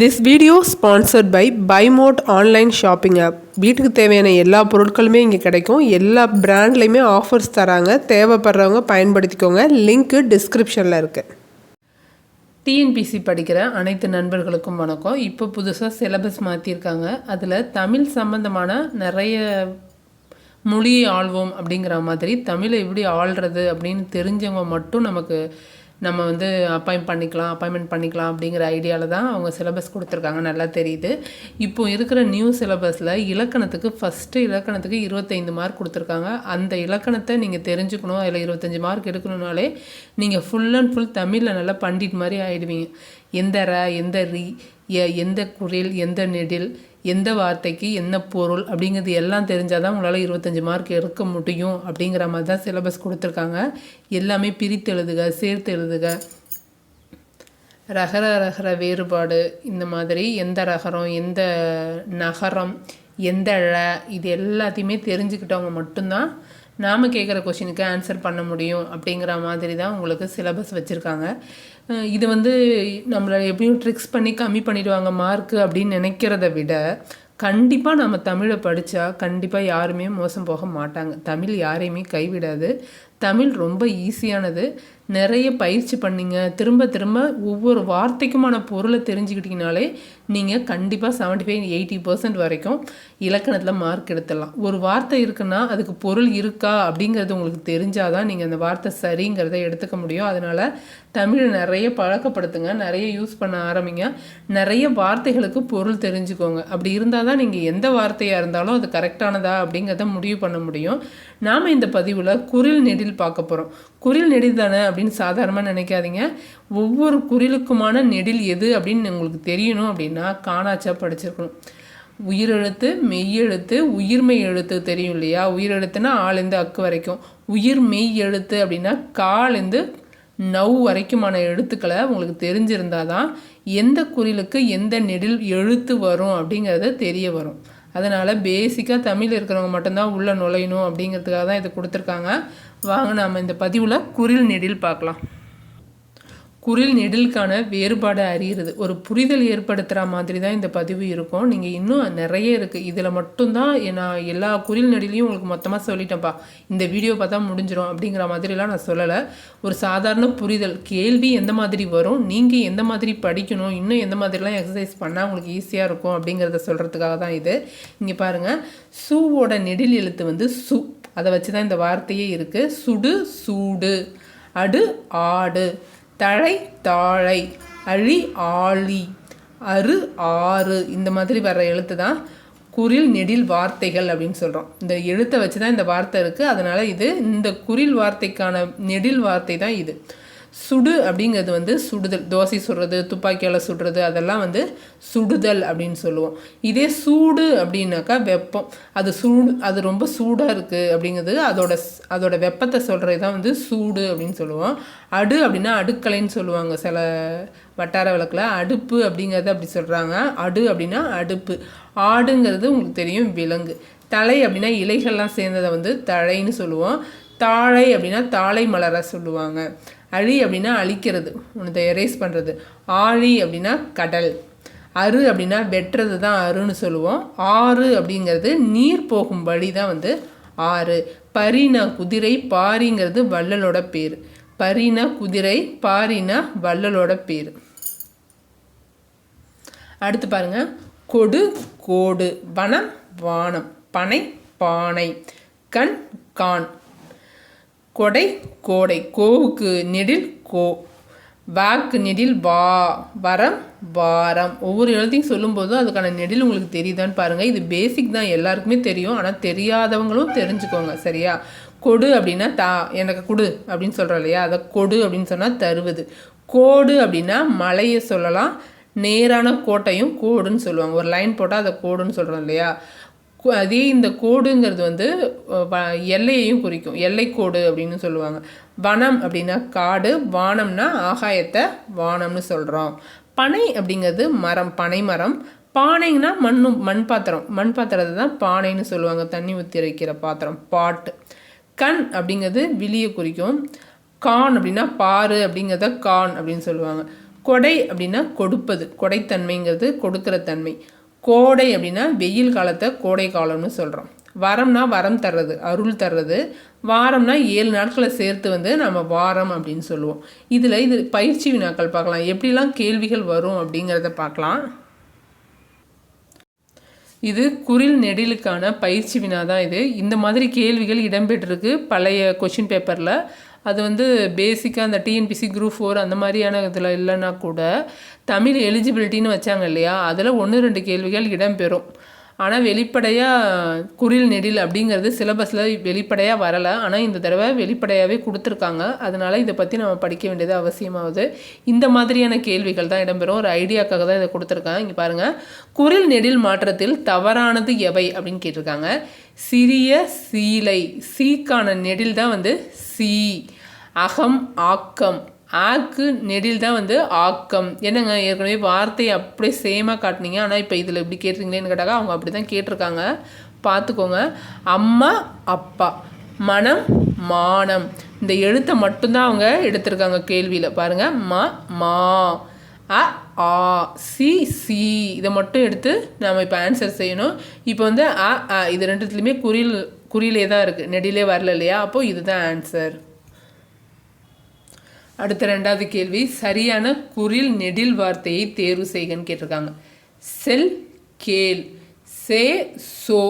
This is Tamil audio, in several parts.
This video sponsored by Bymot online shopping app வீட்டுக்கு தேவையான எல்லா பொருட்களுமே இங்கே கிடைக்கும். எல்லா பிராண்ட்லேயுமே ஆஃபர்ஸ் தராங்க. தேவைப்படுறவங்க பயன்படுத்திக்கோங்க. லிங்க்கு டிஸ்கிரிப்ஷனில் இருக்குது டிஎன்பிசி படிக்கிற அனைத்து நண்பர்களுக்கும் வணக்கம். இப்போ புதுசாக சிலபஸ் மாற்றியிருக்காங்க அதில் தமிழ் சம்மந்தமான நிறைய மொழி ஆள்வோம் அப்படிங்கிற மாதிரி தமிழை எப்படி ஆள்றது அப்படின்னு தெரிஞ்சவங்க மட்டும் நமக்கு நம்ம வந்து அப்பாயிண்ட் பண்ணிக்கலாம் அப்பாயின்மெண்ட் பண்ணிக்கலாம் அப்படிங்கிற ஐடியாவில் தான் அவங்க சிலபஸ் கொடுத்துருக்காங்க. நல்லா தெரியுது. இப்போ இருக்கிற நியூ சிலபஸில் இலக்கணத்துக்கு ஃபஸ்ட்டு இலக்கணத்துக்கு இருபத்தைந்து மார்க் கொடுத்துருக்காங்க. அந்த இலக்கணத்தை நீங்கள் தெரிஞ்சுக்கணும். அதில் இருபத்தஞ்சி மார்க் எடுக்கணுனாலே நீங்கள் ஃபுல் அண்ட் ஃபுல் தமிழில் நல்லா பண்டிட் மாதிரி ஆகிடுவீங்க எந்த ர எந்த ரி எந்த குரில் எந்த நெடில் எந்த வார்த்தைக்கு என்ன பொருள் அப்படிங்கிறது எல்லாம் தெரிஞ்சால் தான் உங்களால் இருபத்தஞ்சி மார்க் எடுக்க முடியும் அப்படிங்கிற மாதிரி தான் சிலபஸ் கொடுத்துருக்காங்க. எல்லாமே பிரித்து எழுதுக சேர்த்து எழுதுக. ரகர ரகர வேறுபாடு இந்த மாதிரி எந்த ரகரம் எந்த நகரம் எந்த ழ இது எல்லாத்தையுமே தெரிஞ்சுக்கிட்டவங்க மட்டும்தான் நாம் கேட்குற கொஷினுக்கு ஆன்சர் பண்ண முடியும் அப்படிங்கிற மாதிரி தான் உங்களுக்கு சிலபஸ் வச்சுருக்காங்க. இது வந்து நம்மளை எப்படியும் ட்ரிக்ஸ் பண்ணி கம்மி பண்ணிடுவாங்க மார்க்கு அப்படின்னு நினைக்கிறத விட கண்டிப்பாக நம்ம தமிழை படித்தா கண்டிப்பாக யாருமே மோசம் போக மாட்டாங்க. தமிழ் யாரையுமே கைவிடாது. தமிழ் ரொம்ப ஈஸியானது. நிறைய பயிற்சி பண்ணிங்க. திரும்ப திரும்ப ஒவ்வொரு வார்த்தைக்குமான பொருளை தெரிஞ்சுக்கிட்டிங்கனாலே நீங்கள் கண்டிப்பாக செவன்ட்டி ஃபைவ் எயிட்டி பர்சன்ட் வரைக்கும் இலக்கணத்தில் மார்க் எடுத்துடலாம். ஒரு வார்த்தை இருக்குன்னா அதுக்கு பொருள் இருக்கா அப்படிங்கிறது உங்களுக்கு தெரிஞ்சால் தான் நீங்கள் அந்த வார்த்தை சரிங்கிறத எடுத்துக்க முடியும். அதனால் தமிழை நிறைய பழக்கப்படுத்துங்க. நிறைய யூஸ் பண்ண ஆரம்பிங்க. நிறைய வார்த்தைகளுக்கு பொருள் தெரிஞ்சுக்கோங்க. அப்படி இருந்தால் தான் நீங்கள் எந்த வார்த்தையாக இருந்தாலும் அது கரெக்டானதா அப்படிங்கிறத முடிவு பண்ண முடியும். நாம் இந்த பதிவில் குரில் நெடில் பார்க்க போகிறோம் குரில் நெடில் தானே அப்படின்னு சாதாரணமாக நினைக்காதீங்க. ஒவ்வொரு குரிலுக்குமான நெடில் எது அப்படின்னு உங்களுக்கு தெரியணும் அப்படின்னா காணாச்சா படிச்சிருக்கணும். உயிரெழுத்து மெய்யெழுத்து உயிர்மெய் எழுத்து தெரியும் இல்லையா? உயிரெழுத்துனா ஆளுந்து அக்கு வரைக்கும். உயிர் மெய் எழுத்து அப்படின்னா காலேருந்து நவ் வரைக்குமான எழுத்துக்களை உங்களுக்கு தெரிஞ்சிருந்தால் தான் எந்த குறிலுக்கு எந்த நெடில் எழுத்து வரும் அப்படிங்கிறது தெரிய வரும். அதனால் பேசிக்காக தமிழ் இருக்கிறவங்க மட்டும்தான் உள்ளே நுழையணும் அப்படிங்கிறதுக்காக தான் இதை கொடுத்துருக்காங்க. வாங்க நாம் இந்த பதிவில் குரில் நெடில் பார்க்கலாம். குரில் நெடிலுக்கான வேறுபாடு அறிகிறது. ஒரு புரிதல் ஏற்படுத்துகிற மாதிரி தான் இந்த பதிவு இருக்கும். நீங்கள் இன்னும் நிறைய இருக்குது இதில் மட்டும்தான் நான் எல்லா குரில் நெடிலையும் உங்களுக்கு மொத்தமாக சொல்லிட்டேன்ப்பா. இந்த வீடியோ பார்த்தா முடிஞ்சிடும் அப்படிங்கிற மாதிரிலாம் நான் சொல்லலை. ஒரு சாதாரண புரிதல் கேள்வி எந்த மாதிரி வரும் நீங்கள் எந்த மாதிரி படிக்கணும் இன்னும் எந்த மாதிரிலாம் எக்ஸசைஸ் பண்ணால் உங்களுக்கு ஈஸியாக இருக்கும் அப்படிங்கிறத சொல்கிறதுக்காக தான் இது. இங்கே பாருங்கள் சூவோட நெடில் எழுத்து வந்து சு. அதை வச்சு தான் இந்த வார்த்தையே இருக்குது சுடு சூடு. அடு ஆடு. தழை தாழை அழி ஆழி அரு ஆறு. இந்த மாதிரி வர எழுத்து தான் குரில் நெடில் வார்த்தைகள் அப்படின்னு சொல்கிறோம் இந்த எழுத்தை வச்சு தான் இந்த வார்த்தை இருக்குது அதனால் இது இந்த குரில் வார்த்தைக்கான நெடில் வார்த்தை தான் இது. சுடு அப்படிங்கிறது வந்து சுடுதல் தோசை சுடுறது துப்பாக்கியால் சுடுறது அதெல்லாம் வந்து சுடுதல் அப்படின்னு சொல்லுவோம். இதே சூடு அப்படின்னாக்கா வெப்பம். அது சூடு அது ரொம்ப சூடாக இருக்குது அப்படிங்கிறது அதோட அதோட வெப்பத்தை சொல்கிறது தான் வந்து சூடு அப்படின்னு சொல்லுவோம். அடு அப்படின்னா அடுக்கலைன்னு சொல்லுவாங்க. சில வட்டார விளக்கில் அடுப்பு அப்படிங்கிறத அப்படி சொல்கிறாங்க அடு அப்படின்னா அடுப்பு. ஆடுங்கிறது உங்களுக்கு தெரியும் விலங்கு. தலை அப்படின்னா இலைகள்லாம் சேர்ந்ததை வந்து தழைன்னு சொல்லுவோம். தாழை அப்படின்னா தாழை மலராக சொல்லுவாங்க. அழி அப்படின்னா அழிக்கிறது உனத்தை எரேஸ் பண்ணுறது ஆழி அப்படின்னா கடல். அரு அப்படின்னா வெட்டுறது தான் அருன்னு சொல்லுவோம். ஆறு அப்படிங்கிறது நீர் போகும் வழி தான் வந்து ஆறு. பரினா குதிரை பாரிங்கிறது வள்ளலோட பேர். பரினா குதிரை பாரினா வள்ளலோட பேர். அடுத்து பாருங்க. கொடு கோடு. வனம் வானம். பனை பானை. கண் கான். கொடை கோடை. கோவுக்கு நெடில் கோ. வாக்கு நெடில் வா. வரம் வாரம். ஒவ்வொரு எழுத்தையும் சொல்லும்போதும் அதுக்கான நெடில் உங்களுக்கு தெரியுதான்னு பாருங்கள் இது பேசிக் தான் எல்லாருக்குமே தெரியும். ஆனால் தெரியாதவங்களும் தெரிஞ்சுக்கோங்க சரியா? கொடு அப்படின்னா தா எனக்கு கொடு அப்படின்னு சொல்கிறோம் இல்லையா? அதை கொடு அப்படின்னு சொன்னால் தருவது. கோடு அப்படின்னா மலையை சொல்லலாம். நேரான கோட்டையும் கோடுன்னு சொல்லுவாங்க. ஒரு லைன் போட்டால் அதை கோடுன்னு சொல்கிறோம் இல்லையா? அதே இந்த கோடுங்கிறது வந்து எல்லையையும் குறிக்கும். எல்லைக்கோடு அப்படின்னு சொல்லுவாங்க. வனம் அப்படின்னா காடு வானம்னா ஆகாயத்தை வானம்னு சொல்கிறோம் பனை அப்படிங்கிறது மரம் பனை மரம். பானைங்கன்னா மண்ணும் மண் பாத்திரம். மண் பாத்திரத்தை தான் பானைன்னு சொல்லுவாங்க. தண்ணி ஊற்றி வைக்கிற பாத்திரம் பாட்டு. கண் அப்படிங்கிறது விழியை குறிக்கும். கான் அப்படின்னா பாரு அப்படிங்கிறத கான் அப்படின்னு சொல்லுவாங்க. கொடை அப்படின்னா கொடுப்பது. கொடைத்தன்மைங்கிறது கொடுக்குற தன்மை. கோடை அப்படின்னா வெயில் காலத்தை கோடை காலம்னு சொல்கிறோம் வரம்னா வரம் தர்றது அருள் தர்றது. வாரம்னா ஏழு நாட்களை சேர்த்து வந்து நம்ம வாரம் அப்படின்னு சொல்லுவோம். இதில் இது பயிற்சி வினாக்கள் பார்க்கலாம். எப்படிலாம் கேள்விகள் வரும் அப்படிங்கிறத பார்க்கலாம். இது குரில் நெடிலுக்கான பயிற்சி வினா தான் இது. இந்த மாதிரி கேள்விகள் இடம்பெற்றிருக்கு. பழைய கொஷின் பேப்பரில் அது வந்து பேசிக்காக அந்த டிஎன்பிசி குரூப் ஃபோர் அந்த மாதிரியான இதில் இல்லைன்னா கூட தமிழ் எலிஜிபிலிட்டின்னு வச்சாங்க இல்லையா? அதில் ஒன்று ரெண்டு கேள்விகள் இடம்பெறும். ஆனால் வெளிப்படையாக குரில் நெடில் அப்படிங்கிறது சிலபஸில் வெளிப்படையாக வரலை. ஆனால் இந்த தடவை வெளிப்படையாகவே கொடுத்துருக்காங்க. அதனால் இதை பற்றி நம்ம படிக்க வேண்டியது அவசியமாகுது இந்த மாதிரியான கேள்விகள் தான் இடம்பெறும். ஒரு ஐடியாக்காக தான் இதை கொடுத்துருக்காங்க. இங்கே பாருங்கள் குரில் நெடில் மாற்றத்தில் தவறானது எவை அப்படின்னு கேட்டிருக்காங்க. சிறிய சீலை சீக்கான நெடில் தான் வந்து சி. அகம் ஆக்கம். ஆக்கு நெடில் தான் வந்து ஆக்கம். என்னங்க ஏற்கனவே வார்த்தையை அப்படியே சேமாக காட்டினீங்க. ஆனால் இப்போ இதில் இப்படி கேட்டிருங்களேன்னு கேட்டாக்க அவங்க அப்படி தான் கேட்டிருக்காங்க. பார்த்துக்கோங்க அம்மா அப்பா. மனம் மானம். இந்த எழுத்தை மட்டும்தான் அவங்க எடுத்திருக்காங்க கேள்வியில். பாருங்கள் ம மா அ ஆ சி சி. இதை மட்டும் எடுத்து நம்ம இப்போ ஆன்சர் செய்யணும். இப்போ வந்து அ அ இது ரெண்டுத்துலேயுமே குறில் குறியிலே தான் இருக்குது நெடிலே வரல இல்லையா? அப்போது இதுதான் ஆன்சர் அடுத்த ரெண்டாவது கேள்வி சரியான குரில் நெடில் வார்த்தையை தேர்வு செய்கன்னு கேட்டிருக்காங்க. செல் கேள் சே சோ.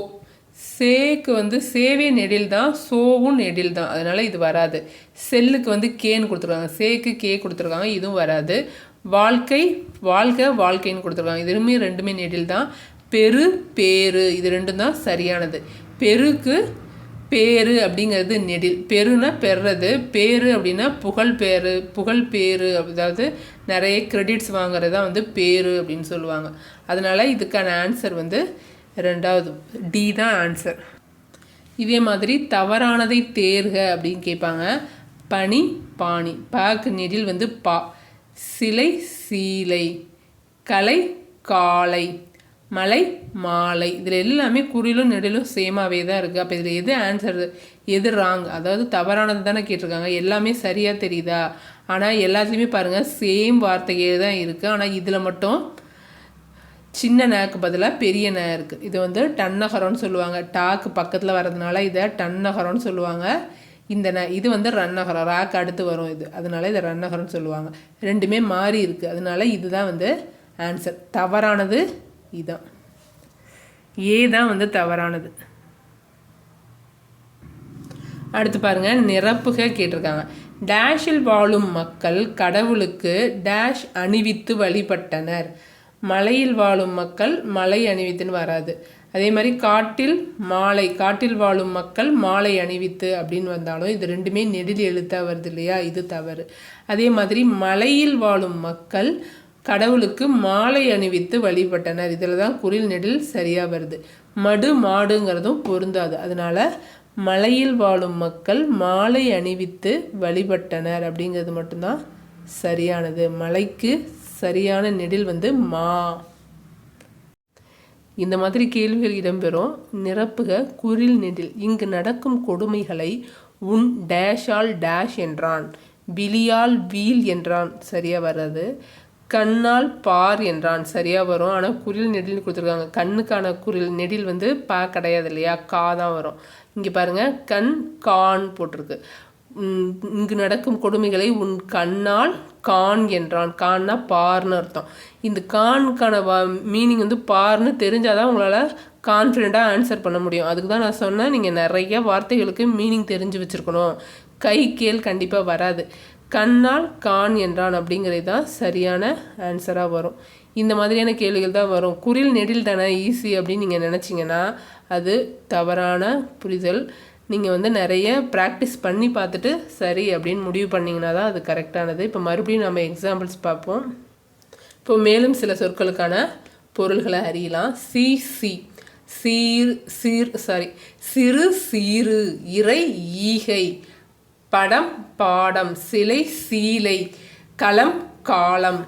சேக்கு வந்து சேவே நெடில் தான் சோவும் நெடில் தான். அதனால் இது வராது. செல்லுக்கு வந்து கேன்னு கொடுத்துருக்காங்க. சேக்கு கே கொடுத்துருக்காங்க. இதுவும் வராது. வாழ்க்கை வாழ்க்கை வாழ்க்கைன்னு கொடுத்துருக்காங்க. இதுவுமே ரெண்டுமே நெடில் தான். பெரு பேரு. இது ரெண்டும் தான் சரியானது. பெருக்கு பேரு அப்படிங்கிறது நெடில். பெருனா பெறது பேரு அப்படின்னா புகழ் பேரு புகழ் பேரு அதாவது நிறைய கிரெடிட்ஸ் வாங்குறது தான் வந்து பேரு அப்படின்னு சொல்லுவாங்க. அதனால் இதுக்கான ஆன்சர் வந்து ரெண்டாவது டி தான் ஆன்சர் இதே மாதிரி தவறானதை தேர்க அப்படின்னு கேட்பாங்க. பனி பாணி. பாக்கு நெடில் வந்து பா. சிலை சீலை. கலை காலை. மலை மாலை. இதில் எல்லாமே குறிலும் நெடிலும் சேமாகவே தான் இருக்குது அப்போ இதில் எது ஆன்சர் எது ராங் அதாவது தவறானது தானே கேட்டிருக்காங்க. எல்லாமே சரியாக தெரியுதா? ஆனால் எல்லாத்துலேயுமே பாருங்கள் சேம் வார்த்தையே தான் இருக்குது ஆனால் இதில் மட்டும் சின்ன நேக்கு பதிலாக பெரிய நே இருக்குது இது வந்து டன்னகரம்னு சொல்லுவாங்க. டாக்கு பக்கத்தில் வரதுனால இதை டன்னகரம்னு சொல்லுவாங்க. இந்த ந இது வந்து ரன்னகரம். ராக்கு அடுத்து வரும் இது. அதனால இதை ரன்னகரம்னு சொல்லுவாங்க. ரெண்டுமே மாறி இருக்குது அதனால இதுதான் வந்து ஆன்சர் தவறானது இதான். ஏ தான் வந்து தவறானது. அடுத்து பாருங்க நிரப்புக கேட்டிருக்காங்க. டேஷில் வாழும் மக்கள் கடவுளுக்கு டேஷ் அணிவித்து வழிபட்டனர். மலையில் வாழும் மக்கள் மலை அணிவித்துன்னு வராது. அதே மாதிரி காட்டில் மாலை காட்டில் வாழும் மக்கள் மாலை அணிவித்து அப்படின்னு வந்தாலும் இது ரெண்டுமே நெடில் எழுத்தாக வருது இல்லையா? இது தவறு. அதே மாதிரி மலையில் வாழும் மக்கள் கடவுளுக்கு மாலை அணிவித்து வழிபட்டனர். இதில் தான் குரில் நெடில் சரியாக வருது. மடு மாடுங்கிறதும் பொருந்தாது. அதனால் மலையில் வாழும் மக்கள் மாலை அணிவித்து வழிபட்டனர் அப்படிங்கிறது மட்டும்தான் சரியானது. மலைக்கு சரியான நெடில் வந்து மா. இந்த மாதிரி கேள்விகள் இடம்பெறும். நிரப்புக குரில் நெடில். இங்கு நடக்கும் கொடுமைகளை உன் டேஷால் டேஷ் என்றான். விழியால் வீல் என்றான். சரியாக வர்றது கண்ணால் பார் என்றான். சரியாக வரும். ஆனால் குரில் நெடில் கொடுத்துருக்காங்க. கண்ணுக்கான குரில் நெடில் வந்து பா கிடையாது இல்லையா? கா தான் வரும். இங்கே பாருங்கள் கண் கான் போட்டிருக்கு. இங்கு நடக்கும் கொடுமைகளை உன் கண்ணால் கான் என்றான். கான்னா பார்னு அர்த்தம். இந்த கான்கான மீனிங் வந்து பார்னு தெரிஞ்சால் தான் உங்களால் கான்ஃபிடெண்ட்டாக ஆன்சர் பண்ண முடியும். அதுக்கு தான் நான் சொன்னேன். நீங்கள் நிறைய வார்த்தைகளுக்கு மீனிங் தெரிஞ்சு வச்சுருக்கணும். கை கேள் கண்டிப்பாக வராது. கண்ணால் கான் என்றான் அப்படிங்கிறது தான் சரியான ஆன்சராக வரும். இந்த மாதிரியான கேள்விகள் தான் வரும். குரில் நெடில் தானே ஈஸி அப்படின்னு நீங்கள் நினச்சிங்கன்னா அது தவறான புரிதல். நீங்கள் வந்து நிறைய ப்ராக்டிஸ் பண்ணி பார்த்துட்டு சரி அப்படின்னு முடிவு பண்ணிங்கன்னா தான் அது கரெக்டானது இப்போ மறுபடியும் நம்ம எக்ஸாம்பிள்ஸ் பார்ப்போம். இப்போ மேலும் சில சொற்களுக்கான பொருள்களை அறியலாம். சி சி சீர் சீர் சாரி சிறு சீரு இறை ஈகை. படம் பாடம் சிலை சீலை களம் காலம்.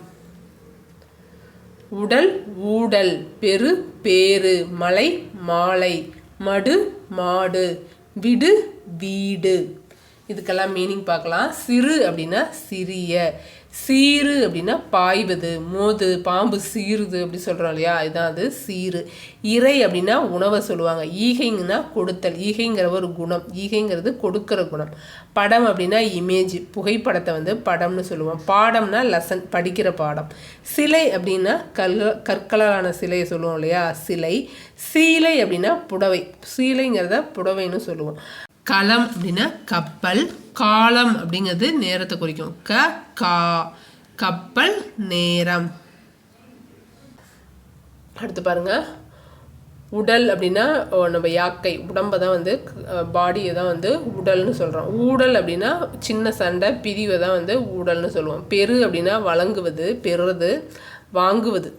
உடல் ஊடல் பெரு பேரு மலை மாலை மடு மாடு விடு வீடு. இதுக்கெல்லாம் மீனிங் பார்க்கலாம். சிறு அப்படின்னா சிறிய. சீரு அப்படின்னா பாய்வது மோது பாம்பு சீருது அப்படி சொல்கிறோம் இல்லையா? இதுதான் அது சீரு இறை அப்படின்னா உணவை சொல்லுவாங்க. ஈகைங்கன்னா கொடுத்தல். ஈகைங்கிற ஒரு குணம். ஈகைங்கிறது கொடுக்குற குணம். படம் அப்படின்னா இமேஜ் புகைப்படத்தை வந்து படம்னு சொல்லுவோம். பாடம்னா லெசன் படிக்கிற பாடம். சிலை அப்படின்னா கல் கற்களாலான சிலையை சொல்லுவோம் இல்லையா? சிலை. சீலை அப்படின்னா புடவை. சீலைங்கிறத புடவைன்னு சொல்லுவோம். களம் அப்படின்னா கப்பல் காலம் அப்படிங்கிறது நேரத்தை குறிக்கும். க கா கப்பல் நேரம். அடுத்து பாருங்க. உடல் அப்படின்னா நம்ம யாக்கை உடம்பை தான் வந்து பாடியை தான் வந்து உடல்னு சொல்கிறோம் ஊடல் அப்படின்னா சின்ன சண்டை பிரிவை தான் வந்து ஊடல்னு சொல்லுவோம். பெரு அப்படின்னா வழங்குவது பெறுறது வாங்குவது.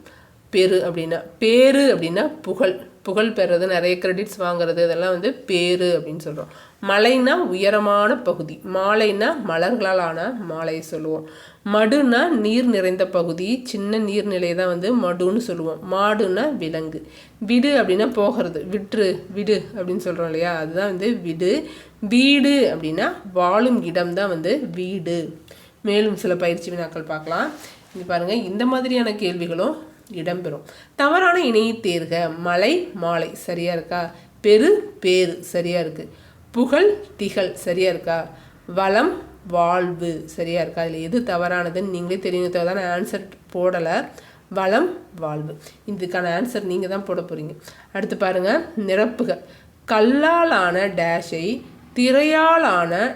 பெரு அப்படின்னா பேரு அப்படின்னா புகழ். புகழ் பெறது நிறைய கிரெடிட்ஸ் வாங்குறது இதெல்லாம் வந்து பேரு அப்படின்னு சொல்கிறோம் மலைனா உயரமான பகுதி. மாலைனா மலர்களால் ஆன மாலையை சொல்லுவோம். மடுனா நீர் நிறைந்த பகுதி சின்ன நீர்நிலை தான் வந்து மடுன்னு சொல்லுவோம். மாடுனா விலங்கு. விடு அப்படின்னா போகிறது. விற்று விடு அப்படின்னு சொல்கிறோம் இல்லையா? அதுதான் வந்து விடு. வீடு அப்படின்னா வாழும் இடம் தான் வந்து வீடு. மேலும் சில பயிற்சி வினாக்கள் பார்க்கலாம். இங்கே பாருங்கள் இந்த மாதிரியான கேள்விகளும் இடம்பெறும். தவறான இணையை தேர்க. மலை மாலை. சரியாக இருக்கா? பெரு பேரு. சரியாக இருக்குது புகழ் திகழ். சரியாக இருக்கா? வளம் வாழ்வு. சரியாக இருக்கா? அதில் எது தவறானதுன்னு நீங்களே தெரியும் தான் ஆன்சர் போடலை. வளம் வாழ்வு. இதுக்கான ஆன்சர் நீங்கள் தான் போட போகிறீங்க அடுத்து பாருங்கள் நிரப்புகள் கல்லாலான டேஷை திரையாலான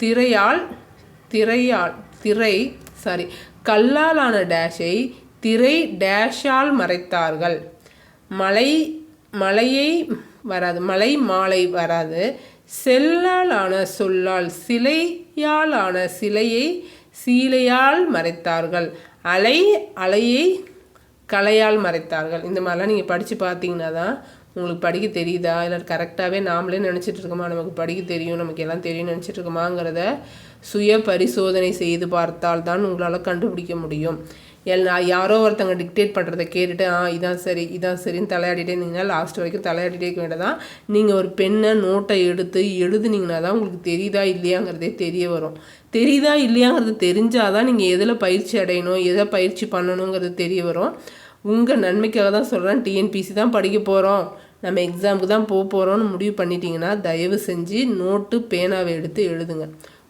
திரையால் திரையால் திரை சாரி கல்லாலான டேஷை திரை டேஷால் மறைத்தார்கள். மலை மலையை வராது மலை மாலை வராது. செல்லாலான சொல்லால் சிலையாலான சிலையை சீலையால் மறைத்தார்கள். அலை அலையை கலையால் மறைத்தார்கள். இந்த மாதிரிலாம் நீங்கள் படித்து பார்த்தீங்கன்னா தான் உங்களுக்கு படிக்க தெரியுதா? இல்லை கரெக்டாகவே நாமளே நினச்சிட்டு இருக்கோமா? நமக்கு படிக்க தெரியும் நமக்கு எல்லாம் தெரியும் நினச்சிட்டு இருக்கோமாங்கிறத சுய பரிசோதனை செய்து பார்த்தால் தான் உங்களால் கண்டுபிடிக்க முடியும். எல்லா யாரோ ஒருத்தவங்க டிக்டேட் பண்ணுறத கேட்டுட்டு ஆ இதான் சரி இதான் சரின்னு தலையாடிட்டே இருந்தீங்கன்னா லாஸ்ட் வரைக்கும் தலையாடிட்டே இருக்க வேண்டியதான் நீங்கள் ஒரு பெண்ணை நோட்டை எடுத்து எழுதுனீங்கன்னா தான் உங்களுக்கு தெரியுதா இல்லையாங்கிறதே தெரிய வரும். தெரியுதா இல்லையாங்கிறது தெரிஞ்சால் தான் நீங்கள் எதில் பயிற்சி அடையணும் எதை பயிற்சி பண்ணணுங்கிறது தெரிய வரும். உங்கள் நன்மைக்காக தான் சொல்கிறேன் டிஎன்பிசி தான் படிக்க போகிறோம் நம்ம எக்ஸாமுக்கு தான் போக போகிறோம்னு முடிவு பண்ணிட்டீங்கன்னா தயவு செஞ்சு நோட்டு பேனாவை எடுத்து எழுதுங்க.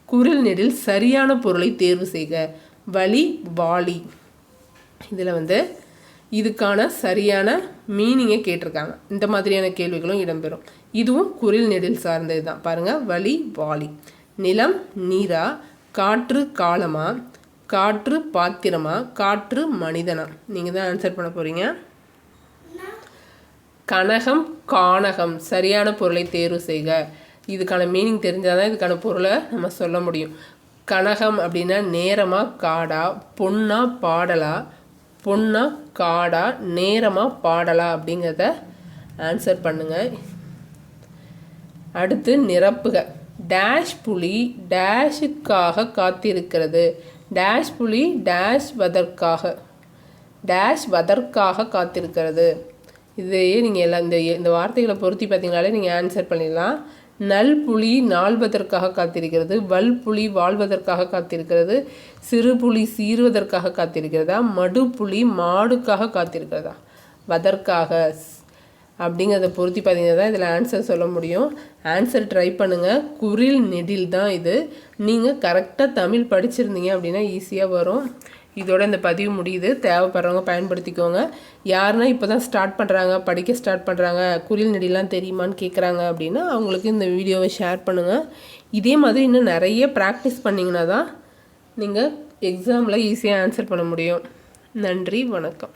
குரல் நெடில் சரியான பொருளை தேர்வு செய்க. வழி வாலி. இதில் வந்து இதுக்கான சரியான மீனிங்கை கேட்டிருக்காங்க. இந்த மாதிரியான கேள்விகளும் இடம்பெறும். இதுவும் குரில் நெடில் சார்ந்தது தான். பாருங்கள் வலி வாலி. நிலம் நீரா? காற்று காலமா? காற்று பாத்திரமா? காற்று மனிதனா? நீங்கள் தான் ஆன்சர் பண்ண போகிறீங்க கனகம் கானகம். சரியான பொருளை தேர்வு செய்க. இதுக்கான மீனிங் தெரிஞ்சால் தான் இதுக்கான பொருளை நம்ம சொல்ல முடியும். கனகம் அப்படின்னா நேரமாக காடா? பொண்ணா பாடலா? பொண்ணா காடா நேரமாக பாடலா அப்படிங்கிறத ஆன்சர் பண்ணுங்கள் அடுத்து நிரப்புக. டேஷ் புலி டேஷுக்காக காத்திருக்கிறது. டேஷ் புலி டேஷ் வதற்காக. டேஷ் வதற்காக காத்திருக்கிறது. இதையே நீங்கள் எல்லாம் இந்த இந்த வார்த்தைகளை பொருத்தி பார்த்தீங்கனாலே நீங்கள் ஆன்சர் பண்ணிடலாம். நல் புலி நாள்வதற்காக காத்திருக்கிறது வல் புலி வாழ்வதற்காக காத்திருக்கிறது சிறு புலி சீருவதற்காக காத்திருக்கிறதா மடு புலி மாடுக்காக காத்திருக்கிறதா? வதற்காக. அப்படிங்கிறத பொருத்தி பார்த்தீங்கன்னா தான் இதில் ஆன்சர் சொல்ல முடியும். ஆன்சர் ட்ரை பண்ணுங்கள் குரில் நெடில் தான் இது. நீங்கள் கரெக்டாக தமிழ் படிச்சிருந்தீங்க அப்படின்னா ஈஸியாக வரும். இதோட இந்த பதிவு முடியுது. தேவைப்படுறவங்க பயன்படுத்திக்கோங்க. யாருன்னா இப்போ தான் ஸ்டார்ட் பண்ணுறாங்க படிக்க ஸ்டார்ட் பண்ணுறாங்க குரில் நெடிலாம் தெரியுமான்னு கேட்குறாங்க அப்படின்னா அவங்களுக்கு இந்த வீடியோவை ஷேர் பண்ணுங்கள் இதே மாதிரி இன்னும் நிறைய ப்ராக்டிஸ் பண்ணிங்கன்னா தான் நீங்கள் எக்ஸாமில் ஈஸியாக ஆன்சர் பண்ண முடியும். நன்றி வணக்கம்.